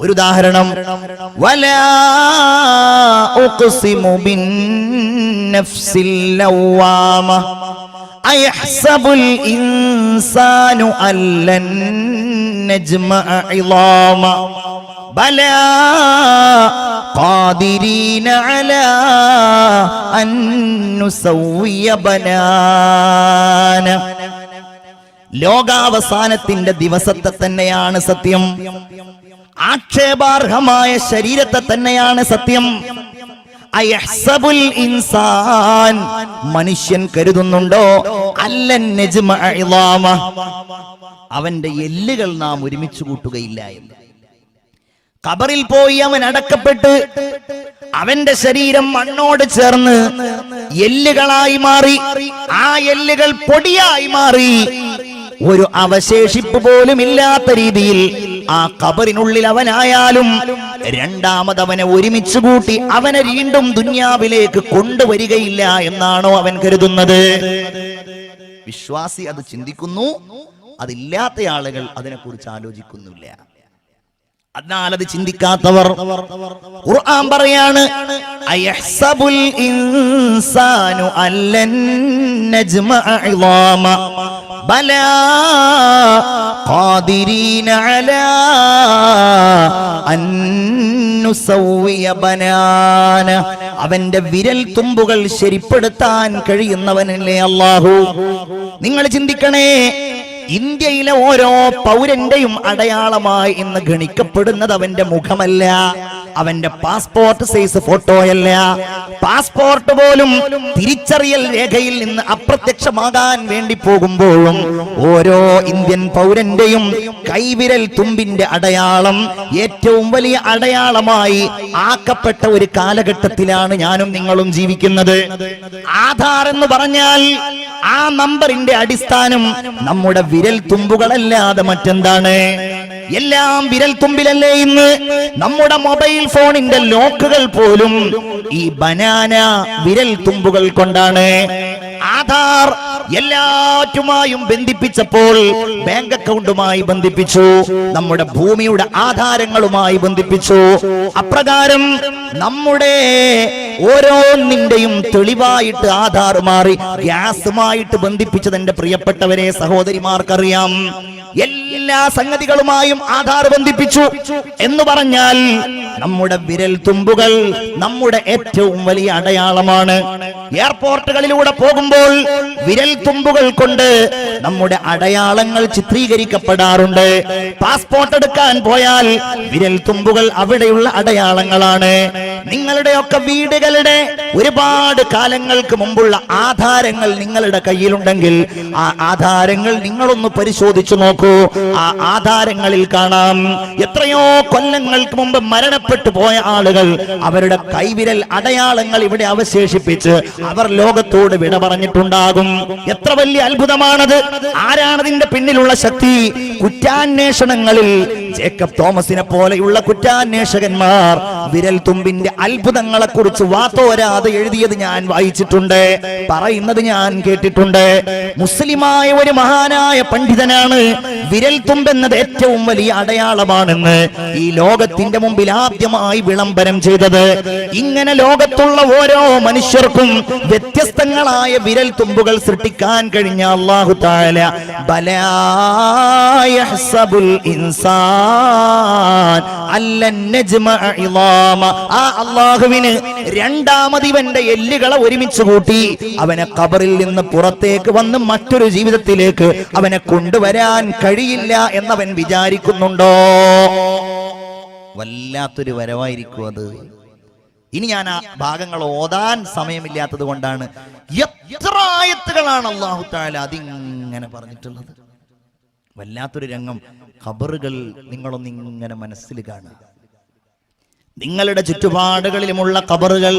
ഒരു ഉദാഹരണം. ഇൻസാനു അല്ലൻ നജ്മ ഇളാമ. أيحسب الإنسان أن لن نجمع عظاما بلى قادرين على أن نسوي بنانا ലോകാവസാനത്തിന്റെ ദിവസത്തെ തന്നെയാണ് സത്യം ആക്ഷേപാർഹമായ ശരീരത്തെ തന്നെയാണ് സത്യം അയഹ്സബുൽ ഇൻസാൻ മനുഷ്യൻ കരുതുന്നുണ്ടോ അല്ലൻ നജ്മ ഇളാമ അവന്റെ എല്ലുകൾ നാം ഒരുമിച്ച് കൂട്ടുകയില്ല എന്ന് കബറിൽ പോയി അവൻ അടക്കപ്പെട്ട് അവന്റെ ശരീരം മണ്ണോട് ചേർന്ന് എല്ലുകളായി മാറി. ആ എല്ലുകൾ പൊടിയായി മാറി. ഒരു അവശേഷിപ്പ് പോലും ഇല്ലാത്ത രീതിയിൽ ആ കബറിനുള്ളിൽ അവനായാലും രണ്ടാമത് അവനെ ഒരുമിച്ച് കൂട്ടി അവനെ വീണ്ടും ദുന്യാവിലേക്ക് കൊണ്ടുവരികയില്ല എന്നാണോ അവൻ കരുതുന്നത്. വിശ്വാസി അത് ചിന്തിക്കുന്നു. അതില്ലാത്ത ആളുകൾ അതിനെക്കുറിച്ച് ആലോചിക്കുന്നില്ല. അതിനാൽ അത് ചിന്തിക്കാത്തവർ. ഖുർആൻ പറയാണ് അയഹ്സബുൽ ഇൻസാനു അല്ലൻ നജ്മഅ ഇളാമ ബലാ ഖാദിരീന അലാ അൻ നുസവ്വിയ ബനാന. അവന്റെ വിരൽ തുമ്പുകൾ ശരിപ്പെടുത്താൻ കഴിയുന്നവനല്ലേ അല്ലാഹു. നിങ്ങൾ ചിന്തിക്കണേ ഇന്ത്യയിലെ ഓരോ പൗരന്റെയും അടയാളമായി ഇന്ന് ഗണിക്കപ്പെടുന്നത് അവന്റെ മുഖമല്ല. അവന്റെ പാസ്പോർട്ട് സൈസ് ഫോട്ടോയല്ല പാസ്പോർട്ട് പോലും തിരിച്ചറിയൽ രേഖയിൽ നിന്ന് അപ്രത്യക്ഷമാകാൻ വേണ്ടി പോകുമ്പോഴും ഓരോ ഇന്ത്യൻ പൗരന്റെയും കൈവിരൽ തുമ്പിന്റെ അടയാളം ഏറ്റവും വലിയ അടയാളമായി ആക്കപ്പെട്ട ഒരു കാലഘട്ടത്തിലാണ് ഞാനും നിങ്ങളും ജീവിക്കുന്നത്. ആധാർ എന്ന് പറഞ്ഞാൽ ആ നമ്പറിന്റെ അടിസ്ഥാനം നമ്മുടെ വിരൽ തുമ്പുകളല്ലാതെ മറ്റെന്താണ്? എല്ലാം വിരൽ തുമ്പിലല്ലേ ഇന്ന്? നമ്മുടെ മൊബൈൽ ഫോണിന്റെ ലോക്കുകൾ പോലും ഈ ബനാന വിരൽ തുമ്പുകൾ കൊണ്ടാണ്. ആധാർ എല്ലാറ്റുമായും ബന്ധിപ്പിച്ചപ്പോൾ ബാങ്ക് അക്കൗണ്ടുമായി ബന്ധിപ്പിച്ചു. നമ്മുടെ ഭൂമിയുടെ ആധാരങ്ങളുമായി ബന്ധിപ്പിച്ചു. അപ്രകാരം നമ്മുടെ ഓരോന്നിന്റെയും തെളിവായിട്ട് ആധാർ മാറി ഗ്യാസുമായിട്ട് ബന്ധിപ്പിച്ചത് എന്റെ പ്രിയപ്പെട്ടവരെ സഹോദരിമാർക്കറിയാം. എല്ലാ സംഗതികളുമായും ആധാർ ബന്ധിപ്പിച്ചു എന്ന് പറഞ്ഞാൽ നമ്മുടെ വിരൽ തുമ്പുകൾ നമ്മുടെ ഏറ്റവും വലിയ അടയാളമാണ്. എയർപോർട്ടുകളിലൂടെ പോകുമ്പോൾ വിരൽ തുമ്പുകൾ കൊണ്ട് നമ്മുടെ അടയാളങ്ങൾ ചിത്രീകരിക്കപ്പെടാറുണ്ട്. പാസ്പോർട്ട് എടുക്കാൻ പോയാൽ വിരൽ തുമ്പുകൾ അവിടെയുള്ള അടയാളങ്ങളാണ്. നിങ്ങളുടെയൊക്കെ വീടുകളുടെ ഒരുപാട് കാലങ്ങൾക്ക് മുമ്പുള്ള ആധാരങ്ങൾ നിങ്ങളുടെ കയ്യിലുണ്ടെങ്കിൽ ആ ആധാരങ്ങൾ നിങ്ങളൊന്ന് പരിശോധിച്ചു നോക്കൂ. ആ ആധാരങ്ങളിൽ കാണാം എത്രയോ കൊല്ലങ്ങൾക്ക് മുമ്പ് മരണപ്പെട്ടു പോയ ആളുകൾ അവരുടെ കൈവിരൽ അടയാളങ്ങൾ ഇവിടെ അവശേഷിപ്പിച്ച് അവർ ലോകത്തോട് വിട പറഞ്ഞിട്ടുണ്ടാകും. എത്ര വലിയ അത്ഭുതമാണത്. ആരാണതിന്റെ പിന്നിലുള്ള ശക്തി? കുറ്റാന്വേഷണങ്ങളിൽ ജേക്കബ് തോമസിനെ പോലെയുള്ള കുറ്റാന്വേഷകന്മാർ വിരൽ തുമ്പിന്റെ അത്ഭുതങ്ങളെ കുറിച്ച് വാത്തോരാതെ എഴുതിയത് ഞാൻ വായിച്ചിട്ടുണ്ട് പറയുന്നത് ഞാൻ കേട്ടിട്ടുണ്ട്. മുസ്ലിമായ ഒരു മഹാനായ പണ്ഡിതനാണ് വിരൽ തുമ്പെന്നത് ഏറ്റവും വലിയ അടയാളമാണെന്ന് ഈ ലോകത്തിന്റെ മുമ്പിൽ ആദ്യമായി വിളംബരം ചെയ്തത്. ഇങ്ങനെ ലോകത്തുള്ള ഓരോ മനുഷ്യർക്കും വ്യത്യസ്തങ്ങളായ വിരൽ തുമ്പുകൾ സൃഷ്ടിക്കാൻ കഴിഞ്ഞ അള്ളാഹു താല ഇൻസാൻ നജ്മ ഇലാമ ആ രണ്ടാമത് ഇവന്റെ എല്ലുകളെ ഒരുമിച്ച് കൂട്ടി അവനെ കബറിൽ നിന്ന് പുറത്തേക്ക് വന്ന് മറ്റൊരു ജീവിതത്തിലേക്ക് അവനെ കൊണ്ടുവരാൻ കഴിയില്ല എന്നവൻ വിചാരിക്കുന്നുണ്ടോ? വല്ലാത്തൊരു വരവായിരിക്കും അത്. ഇനി ഞാൻ ആ ഭാഗങ്ങൾ ഓതാൻ സമയമില്ലാത്തത് കൊണ്ടാണ് എത്ര ആയത്തുകളാണ് അള്ളാഹു താല അതിങ്ങനെ പറഞ്ഞിട്ടുള്ളത്. വല്ലാത്തൊരു രംഗം ഖബറുകൾ നിങ്ങളൊന്നിങ്ങനെ മനസ്സിൽ കാണുക. നിങ്ങളുടെ ചുറ്റുപാടുകളിലുമുള്ള കബറുകൾ.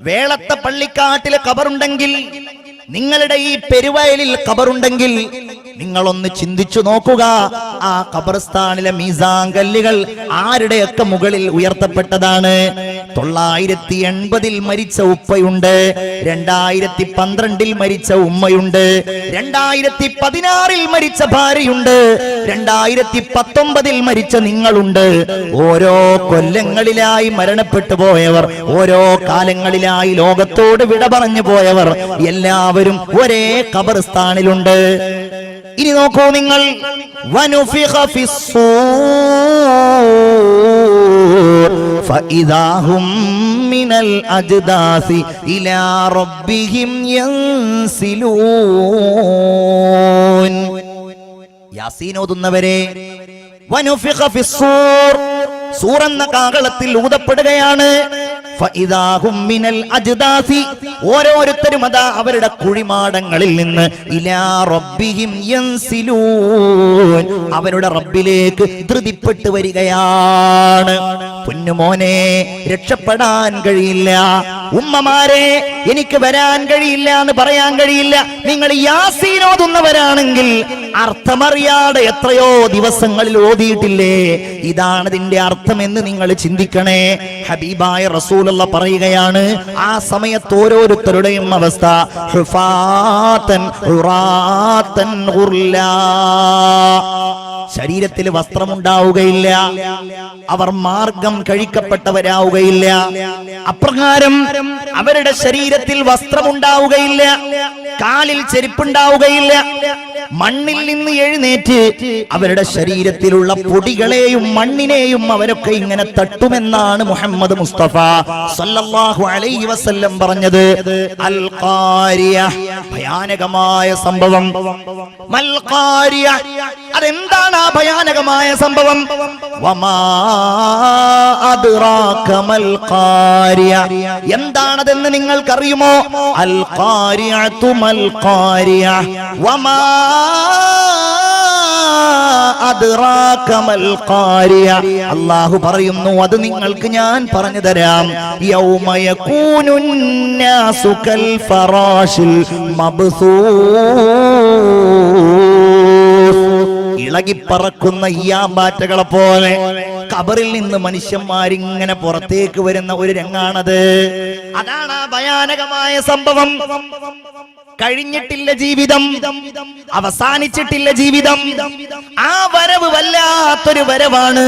വേളത്തെ പള്ളിക്കാട്ടിലെ കബറുണ്ടെങ്കിൽ നിങ്ങളുടെ ഈ പെരുവയലിൽ കബറുണ്ടെങ്കിൽ നിങ്ങളൊന്ന് ചിന്തിച്ചു നോക്കുക. ആ കബർസ്ഥാനിലെ മീസാങ്കല്ലുകൾ ആരുടെയൊക്കെ മുകളിൽ ഉയർത്തപ്പെട്ടതാണ്? തൊള്ളായിരത്തി എൺപതിൽ മരിച്ച ഉപ്പയുണ്ട് രണ്ടായിരത്തി പന്ത്രണ്ടിൽ മരിച്ച ഉമ്മയുണ്ട് രണ്ടായിരത്തി പതിനാറിൽ മരിച്ച ഭാര്യയുണ്ട് രണ്ടായിരത്തി പത്തൊമ്പതിൽ മരിച്ച നിങ്ങളുണ്ട്. ഓരോ കൊല്ലങ്ങളിലായി മരണപ്പെട്ടു പോയവർ ഓരോ കാലങ്ങളിലായി ലോകത്തോട് വിട പറഞ്ഞു പോയവർ എല്ലാവരും ഒരേ ഖബർസ്ഥാനിലുണ്ട്. ഇനി നോക്കൂ നിങ്ങൾ. ഫഇദാഹും മിനൽ അജ്ദാസി ഇലാ റബ്ബിഹിം വനുഫിഖ ഫിസ്സൂർ. സൂർ എന്ന കാകളത്തിൽ ഊതപ്പെടുകയാണ്. മിനൽ അജ്ദാസി. ഓരോരുത്തരും അതാ അവരുടെ കുഴിമാടങ്ങളിൽ നിന്ന് ഇലാ യൻസിലൂൻ. അവരുടെ റബ്ബിലേക്ക് ധൃതിപ്പെട്ട് വരികയാണ്. പൊന്നുമോനെ രക്ഷപ്പെടാൻ കഴിയില്ല. ഉമ്മമാരെ എനിക്ക് വരാൻ കഴിയില്ല എന്ന് പറയാൻ കഴിയില്ല. നിങ്ങൾ യാസീൻ ഓതുന്നവരാണെങ്കിൽ അർത്ഥമറിയാതെ എത്രയോ ദിവസങ്ങളിൽ ഓതിയിട്ടില്ലേ? ഇതാണ് ഇതിന്റെ അർത്ഥമെന്ന് നിങ്ങൾ ചിന്തിക്കണേ. ഹബീബായ റസൂലുള്ള പറയുകയാണ് ആ സമയത്ത് ഓരോരുത്തരുടെയും അവസ്ഥ. ഹുഫാത്തൻ ഹുറാത്തൻ ഗുർലാ. ശരീരത്തിൽ വസ്ത്രമുണ്ടാവുകയില്ല. അവർ മാർഗം കഴിക്കപ്പെട്ടവരാവുകയില്ല. അപ്രകാരം അവരുടെ ശരീരത്തിൽ വസ്ത്രമുണ്ടാവുകയില്ല. കാലിൽ ചെരുപ്പുണ്ടാവുകയില്ല. മണ്ണിൽ നിന്ന് എഴുന്നേറ്റ് അവരുടെ ശരീരത്തിലുള്ള പൊടികളെയും മണ്ണിനെയും അവരൊക്കെ ഇങ്ങനെ തട്ടുമെന്നാണ് മുഹമ്മദ് മുസ്തഫ സല്ലല്ലാഹു അലൈഹി വസല്ലം പറഞ്ഞത്. അൽ ഖാരിയ ഭയാനകമായ സംഭവം. മൽ ഖാരിയ അതെന്താണ് ആ ഭയാനകമായ സംഭവം? വമാ എന്താണതെന്ന് നിങ്ങൾക്കറിയുമോ? അൽ ഖാരിയതു മൽ ഖാരിയ വമാ അല്ലാഹു പറയുന്നു അത് നിങ്ങൾക്ക് ഞാൻ പറഞ്ഞു തരാം. യൗമ യകൂനു നാസു കൽ ഫറാശിൽ മബ്സൂസ്. ഇളകിപ്പറക്കുന്ന ഈയാമ്പാറ്റകളെ പോലെ കബറിൽ നിന്ന് മനുഷ്യന്മാരിങ്ങനെ പുറത്തേക്ക് വരുന്ന ഒരു രംഗാണത്. അതാണ് ആ ഭയാനകമായ സംഭവം. കഴിഞ്ഞിട്ടില്ല ജീവിതം. അവസാനിച്ചിട്ടില്ല ജീവിതം. ആ വരവ് വല്ലാത്തൊരു വരവാണ്.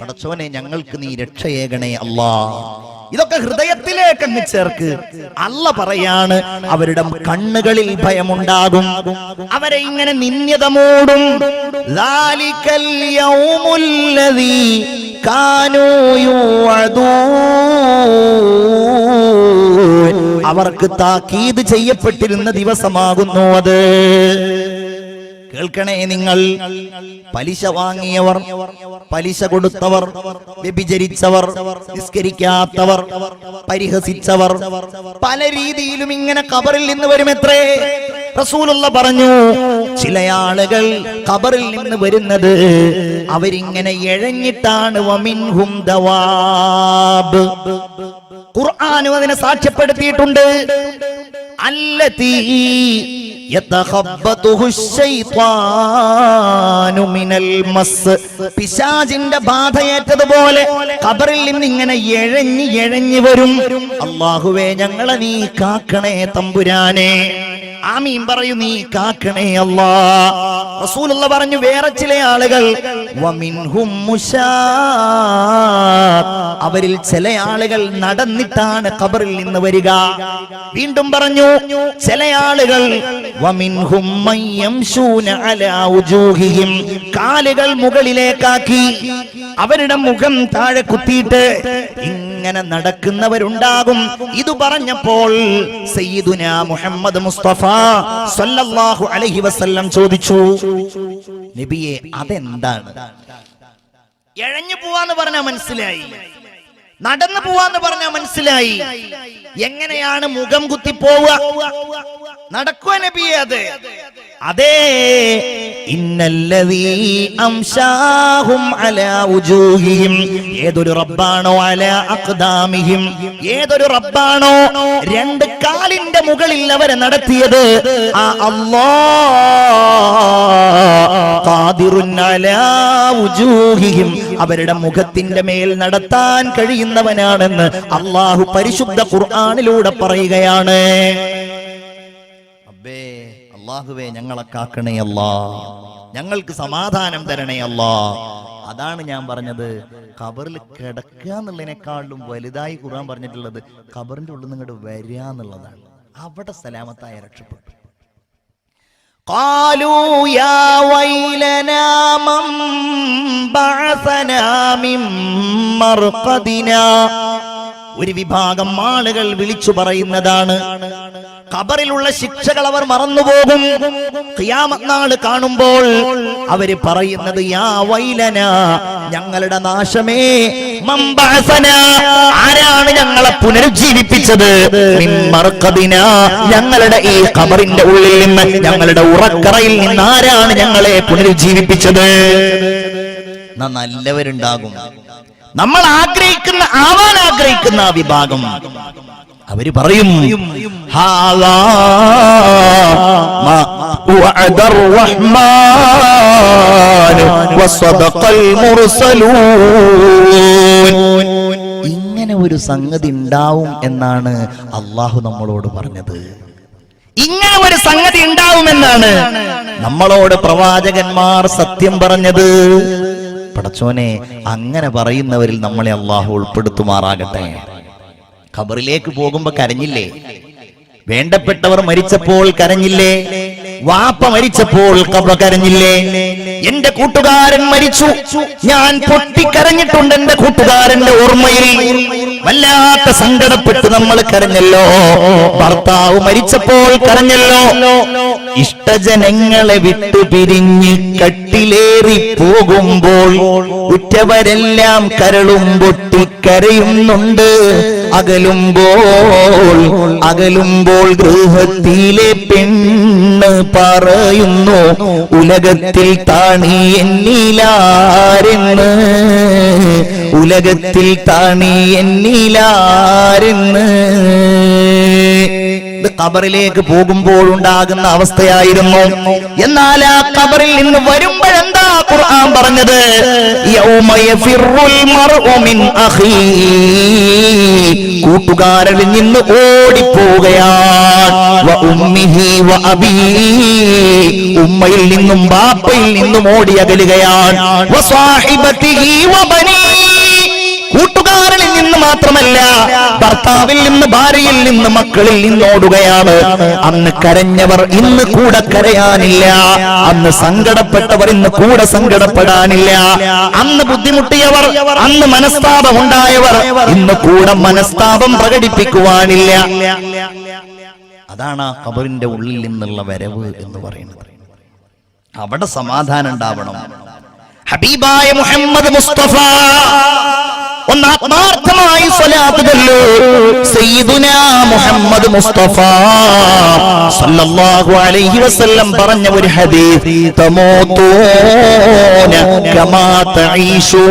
പടച്ചോനെ ഞങ്ങൾക്ക് നീ രക്ഷയേകണേ അല്ലാ. ഇതൊക്കെ ഹൃദയത്തിലേക്ക് അങ്ങ് ചേർക്ക്. അല്ല പറയാണ് അവരുടെ കണ്ണുകളിൽ ഭയമുണ്ടാകും. അവരെ ഇങ്ങനെ നിന്യത മൂടും അവർക്ക് താക്കീത് ചെയ്യപ്പെട്ടിരുന്ന ദിവസമാകുന്നു അത്. കേൾക്കണേ നിങ്ങൾ. പലിശ വാങ്ങിയവർ പലിശ കൊടുത്തവർ വ്യഭിചരിച്ചവർ നിസ്കരിക്കാത്തവർ പരിഹസിച്ചവർ. പല രീതിയിലും ഇങ്ങനെ കബറിൽ നിന്ന് വരും എത്രേ റസൂലുള്ള പറഞ്ഞു ചില ആളുകൾ ഖബറിൽ നിന്ന് വരുന്നത് അവരിങ്ങനെ എഴഞ്ഞിട്ടാണ്. വമിൻഹും ദവാബ്. ഖുർആാനും അതിനെ സാക്ഷ്യപ്പെടുത്തിയിട്ടുണ്ട്. അല്ലതീ പിശാജിന്റെ ബാധയേറ്റതുപോലെ ഖബറിൽ നിന്ന് ഇങ്ങനെ എഴഞ്ഞ് എഴഞ്ഞു വരും. അള്ളാഹുവേ ഞങ്ങളെ നീ കാക്കണേ തമ്പുരാനെ. ആമീൻ പറയൂ നീ കാക്കണേ അല്ലാ. റസൂലുള്ള പറഞ്ഞു വേറെ ചില ആളുകൾ. അവരിൽ ചില ആളുകൾ നടന്നിട്ടാണ് ഖബറിൽ നിന്ന് വരിക. വീണ്ടും പറഞ്ഞു ചില ആളുകൾ. കാലുകൾ മുകളിലേക്കാക്കി. അവരുടെ മുഖം താഴെ കുത്തിയിട്ട് ഇങ്ങനെ നടക്കുന്നവരുണ്ടാകും. ഇത് പറഞ്ഞപ്പോൾ മുഹമ്മദ് മുസ്തഫ സല്ലല്ലാഹു അലൈഹി വസല്ലം ചോദിച്ചു നബിയെ അതെന്താണ്? എഴഞ്ഞു പോവാന്ന് പറഞ്ഞാ മനസ്സിലായി. നടന്നു പോവാന്ന് പറഞ്ഞാ മനസ്സിലായി. എങ്ങനെയാണ് മുഖം കുത്തി പോവുക? നടക്കുക നബിയെ അത്? അതേ ഏതൊരു റബ്ബാണോ അല അക്താമിഹിം ഏതൊരു റബ്ബാണോ രണ്ട് കാലിന്റെ മുകളിൽ അവരെ നടത്തിയത്? ആ ഉജൂഹിഹിം. അവരുടെ മുഖത്തിന്റെ മേൽ നടത്താൻ കഴിയുന്നവനാണെന്ന് അള്ളാഹു പരിശുദ്ധ ഖുർആാനിലൂടെ പറയുകയാണ്. അബ്ബേ അള്ളാഹുവേ ഞങ്ങളെ കാക്കണേ അല്ലാ ഞങ്ങൾക്ക് സമാധാനം തരണേ അല്ലാ അതാണ് ഞാൻ പറഞ്ഞത് ഖബറിൽ കിടക്കുക എന്നുള്ളതിനേക്കാളും വലുതായി ഖുർആൻ പറഞ്ഞിട്ടുള്ളത് ഖബറിന്റെ ഉള്ളിൽ നിങ്ങോട്ട് വരിക എന്നുള്ളതാണ് അവിടെ സലാമത്തായ രക്ഷപ്പെട്ടു قالوا يا ويلنا من بعثنا من مرقدنا ഒരു വിഭാഗം ആളുകൾ വിളിച്ചു പറയുന്നതാണ് ഖബറിലുള്ള ശിക്ഷകൾ അവർ മറന്നുപോകും. നാൾ കാണുമ്പോൾ അവർ പറയുന്നത് യാ വൈലന ഞങ്ങളുടെ നാശമേ. മമ്പാസന ആരാണ് ഞങ്ങളെ പുനരുജ്ജീവിപ്പിച്ചത്? മർഖദിന ഞങ്ങളുടെ ഈ ഖബറിന്റെ ഉള്ളിൽ നിന്ന് ഞങ്ങളുടെ ഉറക്കറയിൽ നിന്ന് ആരാണ് ഞങ്ങളെ പുനരുജ്ജീവിപ്പിച്ചത്? നല്ലവരുണ്ടാകും. നമ്മൾ ആഗ്രഹിക്കുന്ന ആവാൻ ആഗ്രഹിക്കുന്ന വിഭാഗം. അവർ പറയും ഇങ്ങനെ ഒരു സംഗതി ഉണ്ടാവും എന്നാണ് അള്ളാഹു നമ്മളോട് പറഞ്ഞത്. ഇങ്ങനെ ഒരു സംഗതി ഉണ്ടാവുമെന്നാണ് നമ്മളോട് പ്രവാചകന്മാർ സത്യം പറഞ്ഞത്. പടച്ചോനെ അങ്ങനെ പറയുന്നവരിൽ നമ്മളെ അള്ളാഹു ഉൾപ്പെടുത്തുമാറാകട്ടെ. ഖബറിലേക്ക് പോകുമ്പോ കരഞ്ഞില്ലേ? വേണ്ടപ്പെട്ടവർ മരിച്ചപ്പോൾ കരഞ്ഞില്ലേ? വാപ്പ മരിച്ചപ്പോൾ കബ കരഞ്ഞില്ലേ? എന്റെ കൂട്ടുകാരൻ മരിച്ചു. ഞാൻ പൊട്ടിക്കരഞ്ഞിട്ടുണ്ട് എന്റെ കൂട്ടുകാരന്റെ ഓർമ്മയിൽ. വല്ലാത്ത സങ്കടപ്പെട്ട് നമ്മൾ കരഞ്ഞല്ലോ. ഭർത്താവ് മരിച്ചപ്പോൾ കരഞ്ഞല്ലോ. ഇഷ്ടജനങ്ങളെ വിട്ടു പിരിഞ്ഞ് കട്ടിലേറി പോകുമ്പോൾ ഉറ്റവരെല്ലാം കരളും പൊട്ടിക്കരയുന്നുണ്ട്. അകലുമ്പോൾ അകലുമ്പോൾ ഗൃഹത്തിലെ പെണ്ണ് പറയുന്നു ഉലകത്തിൽ താണി എന്നിലാരെന്ന്? ഉലകത്തിൽ താണി എന്നിലാരെന്ന്? ഖബറിലേക്ക് പോകുമ്പോഴുണ്ടാകുന്ന അവസ്ഥയായിരുന്നു. എന്നാൽ ആ ഖബറിൽ നിന്ന് വരുമ്പോഴെന്താ ഖുർആൻ പറഞ്ഞത്? കൂട്ടുകാരനിൽ നിന്ന് ഓടിപ്പോവുകയാണ്. ഉമ്മയിൽ നിന്നും ബാപ്പയിൽ നിന്നും ഓടി അകലുകയാണ് കൂട്ടുകാരനിൽ നിന്ന് മാത്രമല്ല ഭർത്താവിൽ നിന്ന് ഭാര്യയിൽ നിന്ന് മക്കളിൽ നിന്നോടുകയാണ് അന്ന് കരഞ്ഞവർ ഇന്ന് കൂടെ കരയാനില്ല. അന്ന് സങ്കടപ്പെട്ടവർ ഇന്ന് കൂടെ സങ്കടപ്പെടാനില്ല. അന്ന് ബുദ്ധിമുട്ടിയവർ അന്ന് മനസ്താപം ഉണ്ടായവർ ഇന്ന് കൂടെ മനസ്താപം പ്രകടിപ്പിക്കുവാനില്ല. അതാണ് ആ കബറിന്റെ ഉള്ളിൽ നിന്നുള്ള വരവ് എന്ന് പറയുന്നത്. അവിടെ സമാധാനം ഉണ്ടാവണം. ഹബീബായ മുഹമ്മദ് മുസ്തഫ ഒന്ന് ആത്മാർത്ഥമായി സ്വലാത്ത് ചൊല്ലൂ സയ്യിദുനാ മുഹമ്മദ് മുസ്തഫ. സല്ലല്ലാഹു അലൈഹി വസല്ലം പറഞ്ഞ ഒരു ഹദീസ്. തമൂതൂന കമാ തഈശൂൻ.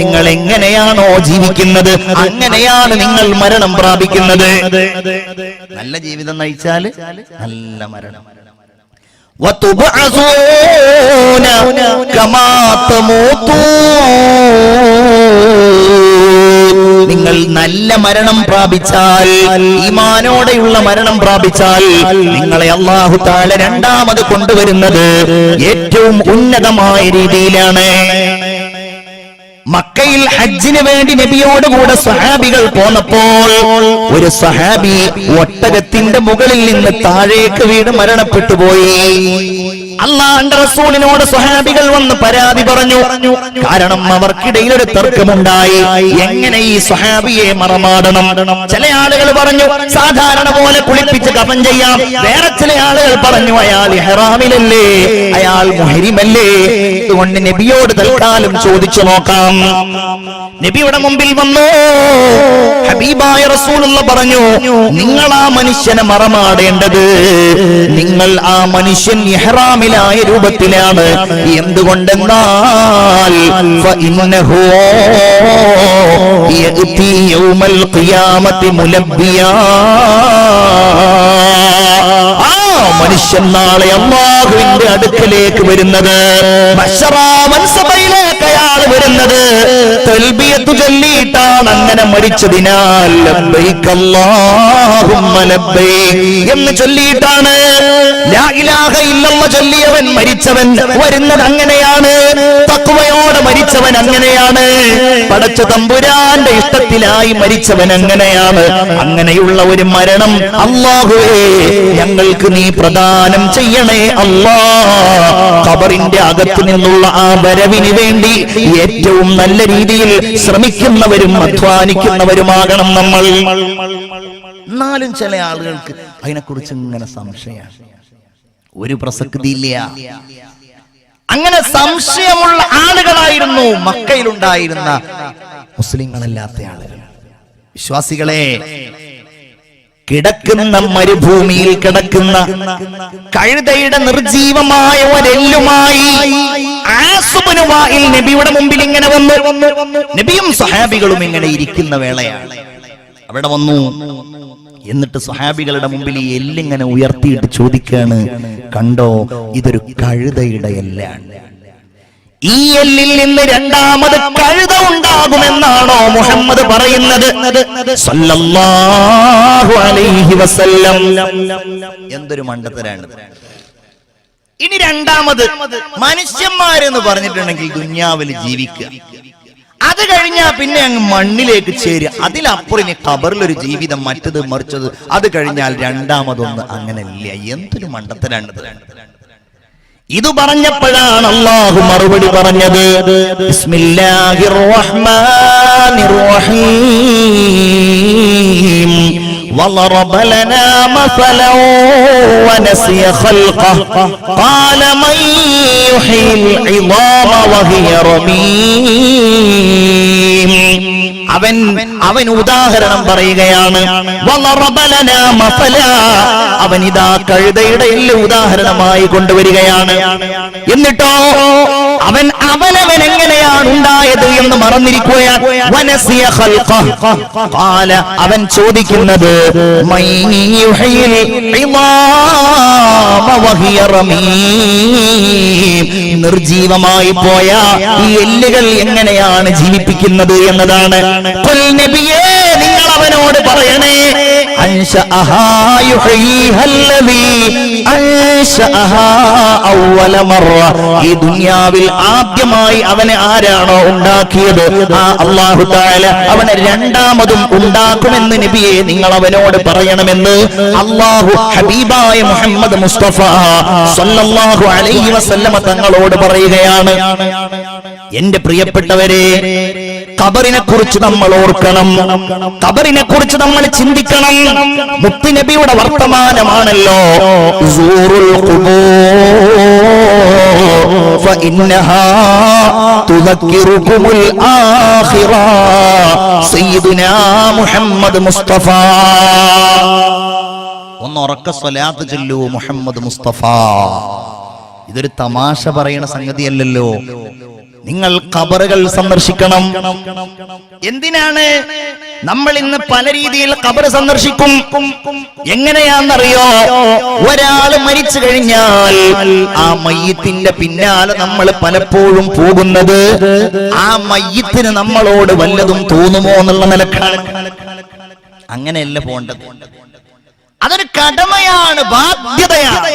നിങ്ങൾ എങ്ങനെയാണോ ജീവിക്കുന്നത്? അങ്ങനെയാണ് നിങ്ങൾ മരണം പ്രാപിക്കുന്നത്. നല്ല ജീവിതം നയിച്ചാൽ നല്ല മരണം. وتبعثون كما تموتون നിങ്ങൾ നല്ല മരണം പ്രാപിച്ചാൽ ഈമാനോടെയുള്ള മരണം പ്രാപിച്ചാൽ നിങ്ങളെ അള്ളാഹു താല രണ്ടാമത് കൊണ്ടുവരുന്നത് ഏറ്റവും ഉന്നതമായ രീതിയിലാണ് മക്കയിൽ ഹജ്ജിന് വേണ്ടി നബിയോട് കൂടെ സഹാബികൾ പോന്നപ്പോൾ ഒരു സഹാബി ഒട്ടകത്തിന്റെ മുകളിൽ നിന്ന് താഴേക്ക് വീണ് മരണപ്പെട്ടു പോയി അള്ളാന്റെ റസൂലിനോട് സ്വഹാബികൾ വന്ന് പരാതി പറഞ്ഞു. കാരണം അവർക്കിടയിൽ ഒരു തർക്കമുണ്ടായി. എങ്ങനെ ഈ സ്വഹാബിയെ മറമാടണം? ചില ആളുകൾ പറഞ്ഞു സാധാരണ പോലെ കുളിപ്പിച്ച് കഫൻ ചെയ്യാം. വേറെ ചില ആളുകൾ പറഞ്ഞു അയാൾ ഹെറാമിലല്ലേ അയാൾ മുഹരിമല്ലേ? അതുകൊണ്ട് നബിയോട് തൽക്കാലം ചോദിച്ചു നോക്കാം. നബിയുടെ മുമ്പിൽ വന്നു. ഹബീബായ റസൂലുള്ള പറഞ്ഞു നിങ്ങൾ ആ മനുഷ്യനെ മറമാടേണ്ടത്. നിങ്ങൾ ആ മനുഷ്യൻ ഇഹ്റാമിലായ രൂപത്തിലാണ്. എന്തുകൊണ്ടെന്നാൽ ആ മനുഷ്യൻ നാളെ അമ്മാഹുവിന്റെ അടുക്കലേക്ക് വരുന്നത്. ബശറാ അയാൾ വരുന്നത്. തൽബിയത്തു ചൊല്ലിയിട്ടാണ് അങ്ങനെ മരിച്ചതിനാൽ അല്ലാഹുമ്മ എന്ന് ചൊല്ലിയിട്ടാണ്. ലാ ഇലാഹ ചൊല്ലിയവൻ മരിച്ചവൻ വരുന്നത് അങ്ങനെയാണ്. തക്വയോടെ മരിച്ചവൻ അങ്ങനെയാണ്. പടച്ച തമ്പുരാന്റെ ഇഷ്ടത്തിലായി മരിച്ചവൻ അങ്ങനെയാണ്. അങ്ങനെയുള്ള ഒരു മരണം അള്ളാഹുവേ ഞങ്ങൾക്ക് നീ പ്രദാനം ചെയ്യണേ അള്ളാ. കബറിന്റെ അകത്ത് നിന്നുള്ള ആ വരവിന് വേണ്ടി ഏറ്റവും നല്ല രീതിയിൽ ശ്രമിക്കുന്നവരും അധ്വാനിക്കുന്നവരുമാകണം നമ്മൾ. എന്നാലും ചില ആളുകൾക്ക് അതിനെക്കുറിച്ച് ഇങ്ങനെ സംശയമാണ്. ഒരു പ്രസക്തി പ്രസക്തിയില്ല അങ്ങനെ സംശയമുള്ള ആളുകളായിരുന്നു മക്കയിലുണ്ടായിരുന്ന മുസ്ലിങ്ങളല്ലാത്ത ആളുകൾ. വിശ്വാസികളെ കിടക്കുന്ന മരുഭൂമിയിൽ കിടക്കുന്ന കഴുതയുടെ നിർജീവമായ ഒരെല്ലുമായി നബിയുടെ മുമ്പിൽ ഇങ്ങനെ വന്നു. നബിയും സഹാബികളും ഇങ്ങനെ ഇരിക്കുന്ന വേളയാണ്. അവിടെ വന്നു. എന്നിട്ട് സഹാബികളുടെ മുമ്പിൽ ഈ എല്ലിങ്ങനെ ഉയർത്തിയിട്ട് ചോദിക്കാണ് കണ്ടോ ഇതൊരു കഴുതയുടെ എല്ലാണ്. ഈ എല്ലിൽ നിന്ന് രണ്ടാമത് കഴുത ഉണ്ടാകുമെന്നാണോ മുഹമ്മദ് പറയുന്നത്? എന്തൊരു മണ്ടത്തരാണ്. ഇനി രണ്ടാമത് മനുഷ്യന്മാരെന്ന് പറഞ്ഞിട്ടുണ്ടെങ്കിൽ ദുന്യാവിൽ ജീവിക്കുക. അത് കഴിഞ്ഞാ പിന്നെ അങ്ങ് മണ്ണിലേക്ക് ചേരുക അതിലപ്പുറം ഇനി ഖബറിലൊരു ജീവിതം മറ്റത് മറിച്ചത് അത് കഴിഞ്ഞാൽ രണ്ടാമതൊന്ന് അങ്ങനെയല്ല എന്തൊരു മണ്ടത്തരാണ് ഇത് പറഞ്ഞപ്പോഴാണ് അള്ളാഹു മറുപടി പറഞ്ഞത്. ബിസ്മില്ലാഹിർ റഹ്മാനിർ റഹീം. وضرب لنا مثلا ونسي خلقه قال من يحيي العظام وهي رميم അവൻ അവൻ ഉദാഹരണം പറയുകയാണ് വളറബ ലനാ മസല. അവൻ ഇതാ കഴുതയുടെ എല്ല് ഉദാഹരണമായി കൊണ്ടുവരികയാണ് എന്നിട്ടോ അവൻ അവനവൻ എങ്ങനെയാണ് ഉണ്ടായത് എന്ന് മറന്നിരിക്കുകയാണ്. അവൻ ചോദിക്കുന്നത്. നിർജീവമായി പോയ ഈ എല്ലുകൾ എങ്ങനെയാണ് ജീവിപ്പിക്കുന്നത് എന്നതാണ്. നിങ്ങൾ അവനോട് പറയണേ യുഹ്യീഹല്ലദീ അൻശഅഹാ അവ്വല മറ ഈ ദുനിയാവിൽ ആദ്യമായി അവനെ ആരാണോ ഉണ്ടാക്കിയത്? ആ അല്ലാഹു തആല അവനെ രണ്ടാമതും ഉണ്ടാക്കുമെന്ന് നബിയെ നിങ്ങൾ അവനോട് പറയണമെന്ന് അല്ലാഹു ഹബീബായ മുഹമ്മദ് മുസ്തഫ സല്ലല്ലാഹു അലൈഹി വസല്ലമ തങ്ങളോട് പറയുകയാണ്. എന്റെ പ്രിയപ്പെട്ടവരെ കബറിനെ കുറിച്ച് നമ്മൾ ഓർക്കണം. കബറിനെ കുറിച്ച് നമ്മൾ ചിന്തിക്കണം. മുത്തുനബിയുടെ വർത്തമാനമാണല്ലോ. സൂറുൽ ഒന്ന് സ്വലാത്ത് ചൊല്ലൂ മുഹമ്മദ് മുസ്തഫ. ഇതൊരു തമാശ പറയുന്ന സംഗതിയല്ലല്ലോ. നിങ്ങൾ ഖബറുകൾ സന്ദർശിക്കണം. എന്തിനാണ് നമ്മൾ ഇന്ന് പല രീതിയിൽ ഖബർ സന്ദർശിക്കും? എങ്ങനെയാണെന്നറിയോ? ഒരാൾ മരിച്ചു കഴിഞ്ഞാൽ ആ മയ്യത്തിന്റെ പിന്നാലെ നമ്മൾ പലപ്പോഴും പോകുന്നത്. ആ മയ്യത്തിന് നമ്മളോട് വല്ലതും തോന്നുമോ എന്നുള്ള നിലക്കാണ്. അങ്ങനെയല്ല പോണ്ടത്. അതൊരു കടമയാണ് ബാധ്യതയാണ്.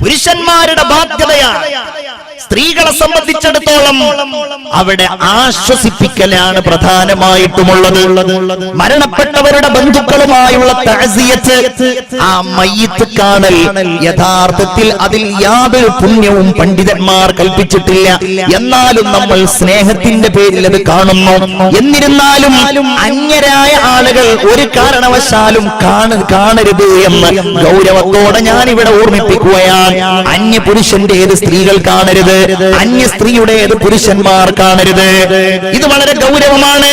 പുരുഷന്മാരുടെ ബാധ്യതയാണ്. സ്ത്രീകളെ സംബന്ധിച്ചിടത്തോളം അവിടെ ആശ്വസിപ്പിക്കലാണ് പ്രധാനമായിട്ടുമുള്ളത്. മരണപ്പെട്ടവരുടെ ബന്ധുക്കളുമായുള്ള തഴസിയത്ത് ആ മയ്യത്ത് കാണൽ യഥാർത്ഥത്തിൽ അതിൽ യാതൊരു പുണ്യവും പണ്ഡിതന്മാർ കൽപ്പിച്ചിട്ടില്ല. എന്നാലും നമ്മൾ സ്നേഹത്തിന്റെ പേരിൽ അത് കാണുന്നു. എന്നിരുന്നാലും അന്യരായ ആളുകൾ ഒരു കാരണവശാലും കാണ കാണരുത് എന്ന് ഗൗരവത്തോടെ ഞാൻ ഇവിടെ ഓർമ്മിപ്പിക്കുകയാണ്. അന്യ പുരുഷന്റേത് സ്ത്രീകൾ കാണരുത്? അന്യ സ്ത്രീയുടേത് പുരുഷന്മാർ കാണരുത്. ഇത് വളരെ ഗൗരവമാണ്.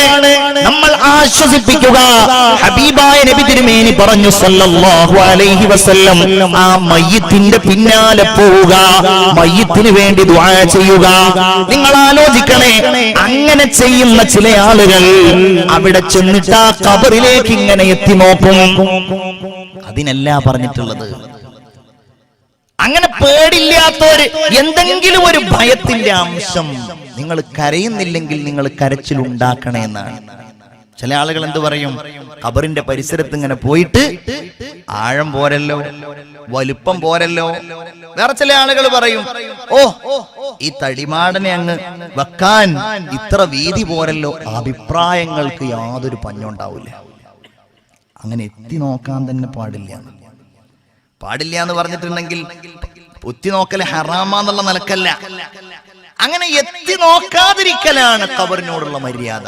നമ്മൾ ആശ്വസിപ്പിക്കുക. ഹബീബായ നബി തിരുമേനി പറഞ്ഞു സല്ലല്ലാഹു അലൈഹി വസല്ലം ആ മയ്യത്തിന്റെ പിന്നാലെ പോവുക. മയ്യത്തിന് വേണ്ടി ദുആ ചെയ്യുക. നിങ്ങൾ ആലോചിക്കണേ അങ്ങനെ ചെയ്യുന്ന ചില ആളുകൾ അവിടെ ചെന്നിട്ട് ആ കബറിലേക്ക് ഇങ്ങനെ എത്തി നോക്കും. അതിനല്ല പറഞ്ഞിട്ടുള്ളത്. അങ്ങനെ പേടില്ലാത്തവര് എന്തെങ്കിലും ഒരു ഭയത്തിന്റെ അംശം നിങ്ങൾ കരയുന്നില്ലെങ്കിൽ നിങ്ങൾ കരച്ചിൽ എന്നാണ്. ചില ആളുകൾ എന്ത് പറയും? ഖബറിന്റെ പരിസരത്ത് ഇങ്ങനെ പോയിട്ട് ആഴം പോരല്ലോ വലുപ്പം പോരല്ലോ. വേറെ ചില ആളുകൾ പറയും ഓ ഈ തടിമാടനെ അങ്ങ് വെക്കാൻ ഇത്ര വീതി പോരല്ലോ അഭിപ്രായങ്ങൾക്ക് യാതൊരു പഞ്ഞുണ്ടാവില്ല അങ്ങനെ എത്തി നോക്കാൻ തന്നെ പാടില്ല. പാടില്ല എന്ന് പറഞ്ഞിട്ടുണ്ടെങ്കിൽ ഒത്തി നോക്കൽ ഹറാമാന്നുള്ള നിലക്കല്ല. അങ്ങനെ എത്തി നോക്കാതിരിക്കലാണ് കബറിനോടുള്ള മര്യാദ.